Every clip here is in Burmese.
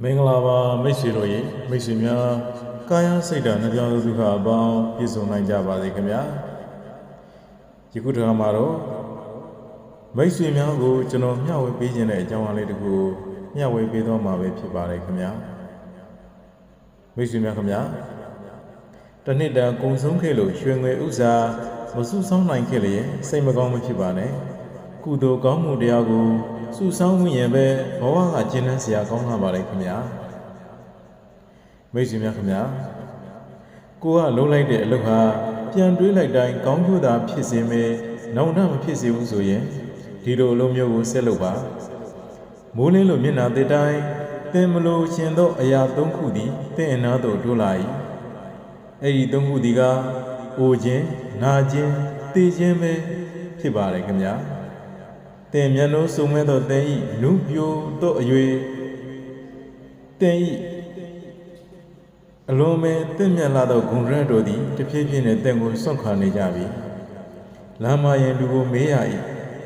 မင်္ဂလာပါမိတ်ဆွေတို့ရေမိတ်ဆွေများကာယစိတ်ဓာတ်နှကြောင်းဒုက္ခအပေါင်းပြည့်စုံနိုင်ကြပါစေခင်ဗျာယခုတစ်ခါမှာတော့မိတ်ဆွေများကိုကျွန်တော်မျှဝေပေးခြင်းတဲ့အကြောင်းအရာလေးတစ်ခုမျှဝေပေးတော့မှာပဲဖြစ်ပါတယ်ခင်ဗျာမိတ်ဆွေများခင်ဗျာတစ်နှစ်တန်ကုံဆုံးခဲ့လို့ရွှေငွေဥစ္စာမစုဆောင်းနိုင်ခဲ့လျင်စိတ်မကောင်းမဖြစ်ပါနဲ့ကုသိုလ်ကောင်းမှုတရားကို စုဆောင်းဝင်ရင်ပဲဘဝကကျင့်တဲ့ဆရာကောင်းလာပါလေခင်ဗျာမိတ်ဆွေများခင်ဗျာကိုကလုံးလိုက်တဲ့အလုပ်ဟာပြန်တွေးလိုက်တိုင်းကောင်းကျိုးသာဖြစ်စေမယ်နောင်တမဖြစ်စေဘူးဆိုရင်ဒီလိုအလုပ်မျိုးကိုဆက်လုပ်ပါမိုးလင်းလိုမျက်နှာတစ်တိုင်းသင်မလို့ရှင်သောအရာသုံးခုသည်သင်အနာသို့တိုးလာ၏အဲ့ဒီသုံးခုသည်ကအိုခြင်းနာခြင်းသိခြင်းပဲဖြစ်ပါတယ်ခင်ဗျာ တင်မျက်နှုံးစုံမဲ့သောတင်ဤနုပြိုတို့အ၍တင်ဤအလုံးမဲ့တင့်မြတ်လာသောဂုံရက်တို့သည်တဖြည်းဖြည်းနဲ့တင့်ကိုစွန့်ခွာနေကြပြီလမ်းမရင်လူကိုမေးရ၏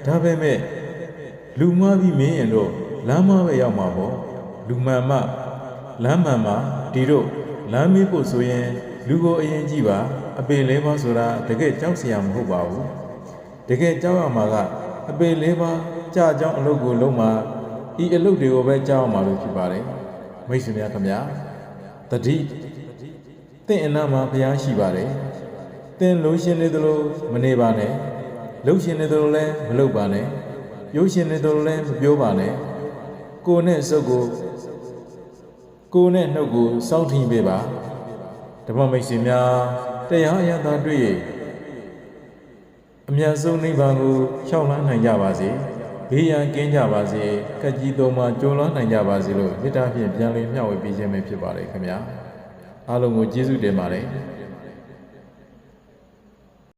ဒါပေမဲ့လူမပြီးမေးရင်တော့လမ်းမပဲရောက်မှာပေါ့လူမှန်မှလမ်းမှန်မှဒီတို့လမ်းမေးဖို့ဆိုရင်လူကိုအရင်ကြည့်ပါအပေလဲပါဆိုတာတကယ်ကြောက်စရာမဟုတ်ပါဘူးတကယ်ကြောက်ရမှာက အပေလေးပါကြာကြောင်းအလုပ်ကိုလုံးမှာဤအလုပ်တွေကိုပဲကြောက်ရမှာလို့ဖြစ်ပါတယ်မိတ်ဆွေများခင်ဗျာတတိတင့်အနာမှာဘုရားရှိပါတယ်တင်လို့ရှင်နေသလိုမနေပါနဲ့လှုပ်ရှင်နေသလိုလည်းမလှုပ်ပါနဲ့ရုပ်ရှင်နေသလိုလည်းမပြောပါနဲ့ကိုယ်နဲ့စုပ်ကိုကိုယ်နဲ့နှုတ်ကိုစောင့်ထင်းပေးပါဓမ္မမိတ်ဆွေများတရားအရသာတွေ့ရ အမြတ်ဆုံးနိဗ္ဗာန်ကိုရှောက်လန်းနိုင်ကြပါစေဘေးရန်ကင်းကြပါစေကက်ကြီးသုံးပါကျော်လွှမ်းနိုင်ကြပါစေလို့မေတ္တာဖြင့်ပြန်လည်မျှဝေပေးခြင်းပဲဖြစ်ပါတယ်ခင်ဗျာအားလုံးကိုကျေးဇူးတင်ပါတယ်